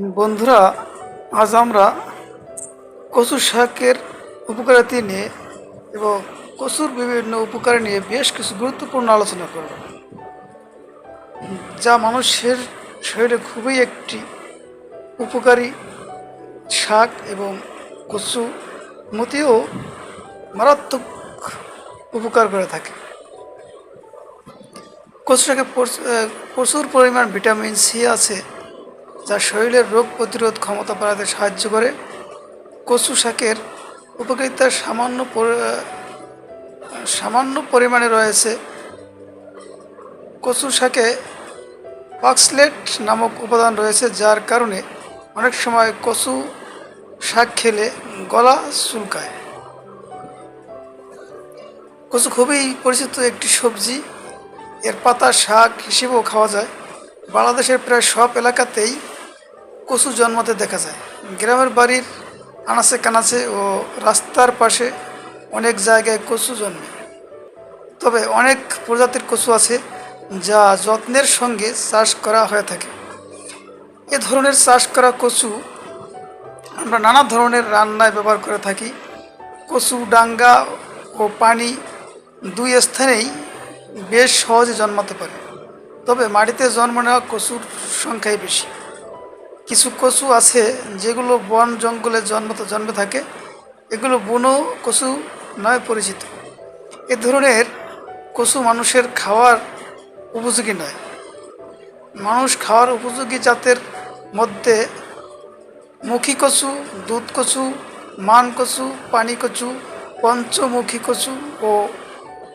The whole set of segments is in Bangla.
বন্ধুরা, আজ আমরা কচু শাকের উপকারিতা নিয়ে এবং কচুর বিভিন্ন উপকার নিয়ে বেশ কিছু গুরুত্বপূর্ণ আলোচনা করব, যা মানুষের শরীরে খুবই একটি উপকারী শাক এবং কচু মতেও মারাত্মক উপকার করে থাকে। কচু শাকে প্রচ- প্রচুর পরিমাণ ভিটামিন সি আছে। যা শরীরের রোগ প্রতিরোধ ক্ষমতা বাড়াতে সাহায্য করে। কচু শাকের উপকারিতা সামান্য সামান্য পরিমাণে রয়েছে। কচু শাকে অক্সলেট নামক উপাদান রয়েছে, যার কারণে অনেক সময় কচু শাক খেলে গলা চুলকায়। কচু খুবই পরিচিত একটি সবজি। এর পাতা শাক হিসেবেও খাওয়া যায়। বাংলাদেশের প্রায় সব এলাকাতেই কচু জন্মাতে দেখা যায়। গ্রামের বাড়ির আনাচে কানাচে ও রাস্তার পাশে অনেক জায়গায় কচু জন্মে। তবে অনেক প্রজাতির কচু আছে যা যত্নের সঙ্গে চাষ করা হয়ে থাকে। এ ধরনের চাষ করা কচু আমরা নানা ধরনের রান্নায় ব্যবহার করে থাকি। কচু ডাঙ্গা ও পানি দুই স্থানেই বেশ সহজে জন্মাতে পারে। তবে মাটিতে জন্ম নেওয়া কচুর সংখ্যাই বেশি। কিছু কচু আছে যেগুলো বন জঙ্গলে জন্মতে জন্মে থাকে। এগুলো বুনো কচু নয় পরিচিত। এ ধরনের কচু মানুষের খাওয়ার উপযোগী নয়। মানুষ খাওয়ার উপযোগী জাতের মধ্যে মুখী কচু, দুধ কচু, মান কচু, পানি কচু, পঞ্চমুখী কচু ও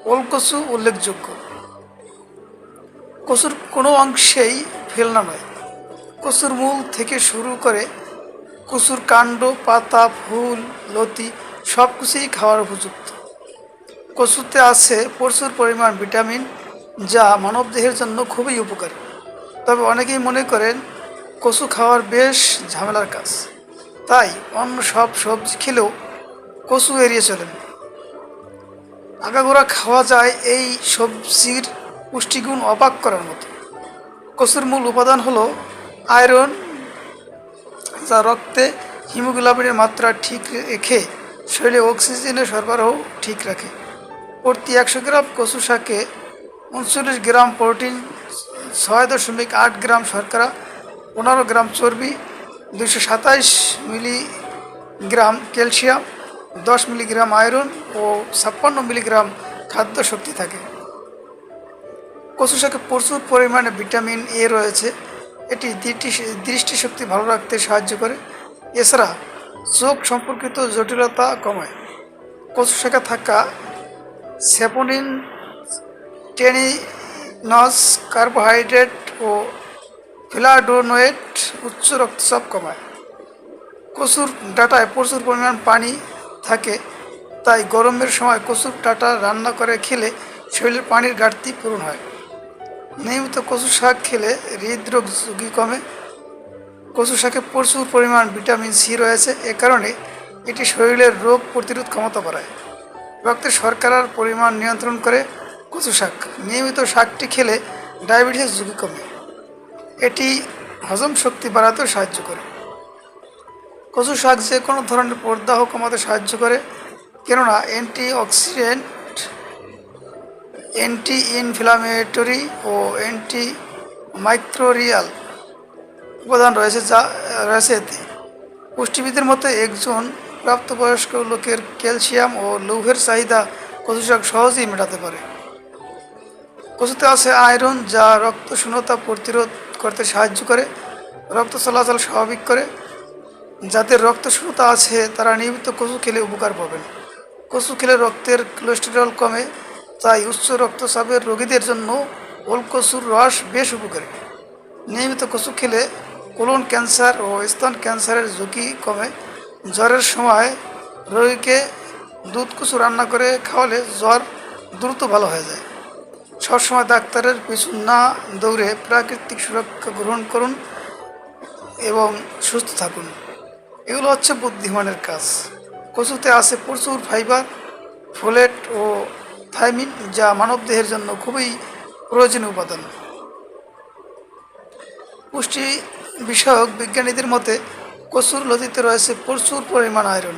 ওল কচু উল্লেখযোগ্য। কচুর কোনো অংশেই ফেলনা নয়। কচুর মূল থেকে শুরু করে কচুর কাণ্ড, পাতা, ফুল, লতি সব কিছুই খাওয়ার উপযুক্ত। কচুতে আছে প্রচুর পরিমাণ ভিটামিন যা মানবদেহের জন্য খুবই উপকারী। তবে অনেকেই মনে করেন কচু খাওয়ার বেশ ঝামেলার কাজ। তাই অন্য সব সবজি খেলেও কচু এড়িয়ে চলেন। আগাগোড়া খাওয়া যায় এই সবজির পুষ্টিগুণ অবাক করার মতো। কচুর মূল উপাদান হলো আয়রন, যা রক্তে হিমোগ্লোবিনের মাত্রা ঠিক রেখে শরীরে অক্সিজেনের সরবরাহ ঠিক রাখে। প্রতি একশো গ্রাম কচু শাকে উনচল্লিশ গ্রাম প্রোটিন, ছয় দশমিক আট গ্রাম শর্করা, পনেরো গ্রাম চর্বি দুশো সাতাইশ মিলিগ্রাম ক্যালসিয়াম, দশ মিলিগ্রাম আয়রন ও ছাপ্পান্ন মিলিগ্রাম খাদ্য শক্তি থাকে। কচু শাকে প্রচুর পরিমাণে ভিটামিন এ রয়েছে। এটি দৃষ্টি দৃষ্টিশক্তি ভালো রাখতে সাহায্য করে। এছাড়া চোখ সম্পর্কিত জটিলতা কমায়। কচু শাকে থাকা স্যাপোনিন টেনিনস, কার্বোহাইড্রেট ও ফ্লাডোনোয়েট উচ্চ রক্তচাপ কমায়। কচুর ডাটায় প্রচুর পরিমাণ পানি থাকে, তাই গরমের সময় কচুর ডাটা রান্না করে খেলে শরীরের পানির ঘাটতি পূরণ হয়। নিয়মিত কচু শাক খেলে হৃদরোগ ঝুঁকি কমে। কচু শাকে প্রচুর পরিমাণ ভিটামিন সি রয়েছে। এ কারণে এটি শরীরের রোগ প্রতিরোধ ক্ষমতা বাড়ায়। রক্তে শর্করার পরিমাণ নিয়ন্ত্রণ করে কচু শাক। নিয়মিত শাকটি খেলে ডায়াবেটিসের ঝুঁকি কমে। এটি হজম শক্তি বাড়াতেও সাহায্য করে। কচু শাক যে কোনো ধরনের প্রদাহ কমাতে সাহায্য করে। কেননা অ্যান্টি অক্সিডেন্ট অ্যান্টি ইনফ্লামেটরি ও অ্যান্টি মাইক্রোরিয়াল উপাদান রয়েছে যা রয়েছে এতে। পুষ্টিবিদের মতে একজন প্রাপ্তবয়স্ক লোকের ক্যালসিয়াম ও লৌহের চাহিদা কচু শাক সহজেই মেটাতে পারে? কচুতে আছে আয়রন যা রক্ত শূন্যতা প্রতিরোধ করতে সাহায্য করে, রক্ত চলাচল স্বাভাবিক করে। যাদের রক্ত শূন্যতা আছে, তারা নিয়মিত কচু খেলে উপকার পাবেন। কচু খেলে রক্তের কোলেস্টেরল কমে তাই উচ্চ রক্তচাপের রোগীদের জন্য ওল কচুর রস বেশ উপকারী। নিয়মিত কচু খেলে কোলন ক্যান্সার ও স্তন ক্যান্সারের ঝুঁকি কমে। জ্বরের সময় রোগীকে দুধ কচু রান্না করে খাওয়ালে জ্বর দ্রুত ভালো হয়ে যায়। সবসময় ডাক্তারের পিছু না দৌড়ে প্রাকৃতিক সুরক্ষা গ্রহণ করুন এবং সুস্থ থাকুন। এগুলো হচ্ছে বুদ্ধিমানের কাজ। কচুতে আছে প্রচুর ফাইবার, ফোলেট ও থাইমিন, যা মানবদেহের জন্য খুবই প্রয়োজনীয় উপাদান। পুষ্টি বিষয়ক বিজ্ঞানীদের মতে কচুর লতিতে রয়েছে প্রচুর পরিমাণ আয়রন,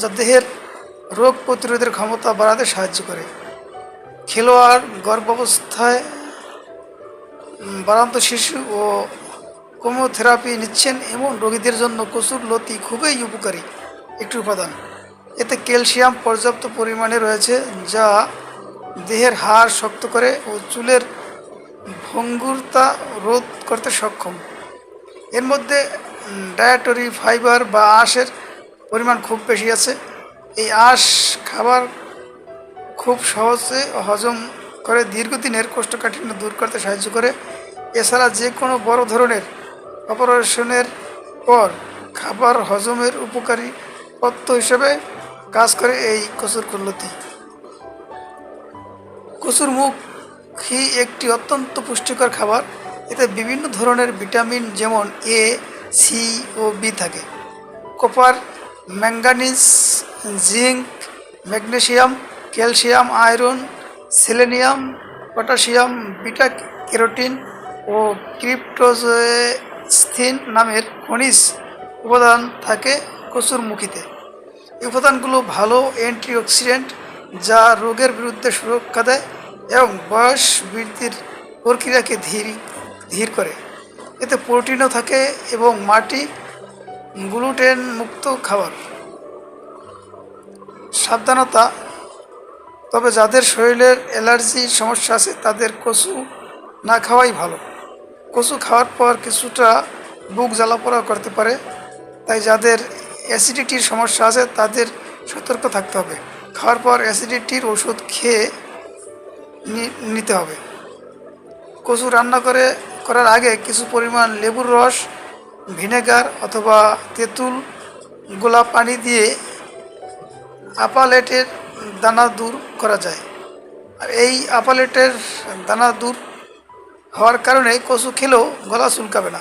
যা দেহের রোগ প্রতিরোধের ক্ষমতা বাড়াতে সাহায্য করে। খেলোয়াড় গর্ভাবস্থায় বারান্ত শিশু ও কোমোথেরাপি নিচ্ছেন এমন রোগীদের জন্য কচুর লতি খুবই উপকারী একটি উপাদান। এতে ক্যালসিয়াম পর্যাপ্ত পরিমাণে রয়েছে, যা দেহের হাড় শক্ত করে ও চুলের ভঙ্গুরতা রোধ করতে সক্ষম। এর মধ্যে ডায়েটরি ফাইবার বা আঁশের পরিমাণ খুব বেশি আছে। এই আঁশ খাবার খুব সহজে হজম করে দীর্ঘদিনের কোষ্ঠকাঠিন্য দূর করতে সাহায্য করে। এছাড়া যে কোনো বড় ধরনের অপারেশনের পর খাবার হজমের উপকারী পথ্য হিসেবে কাজ করে এই কচুর কুল্লতি কচুর মুখী একটি অত্যন্ত পুষ্টিকর খাবার। এতে বিভিন্ন ধরনের ভিটামিন যেমন এ, সি ও বি থাকে। Copper, manganese, zinc magnesium calcium, iron, selenium potassium beta carotene ও ক্রিপ্টোজেস্থিন নামের খনিজ উপাদান থাকে কচুর মুখিতে। এই উপাদানগুলো ভালো অ্যান্টিঅক্সিডেন্ট যা রোগের বিরুদ্ধে সুরক্ষা দেয় এবং বয়স বৃদ্ধির প্রক্রিয়াকে ধীর ধীর করে। এতে প্রোটিনও থাকে এবং মাটি গ্লুটেন মুক্ত খাবার। সাবধানতা, তবে যাদের শরীরের অ্যালার্জির সমস্যা আছে, তাদের কচু না খাওয়াই ভালো। কচু খাওয়ার পর কিছুটা বুক জ্বালাপোড়া করতে পারে। তাই যাদের অ্যাসিডিটির সমস্যা আছে, তাদের সতর্ক থাকতে হবে। খাওয়ার পর অ্যাসিডিটির ওষুধ খেয়ে নিতে হবে। কচু রান্না করে, করার আগে কিছু পরিমাণ লেবুর রস, ভিনেগার অথবা তেঁতুল, গোলাপ পানি দিয়ে আপালেটের দানা দূর করা যায়। আর এই আপালেটের দানা দূর হওয়ার কারণে কচু খেলেও গলা চুলকাবে না।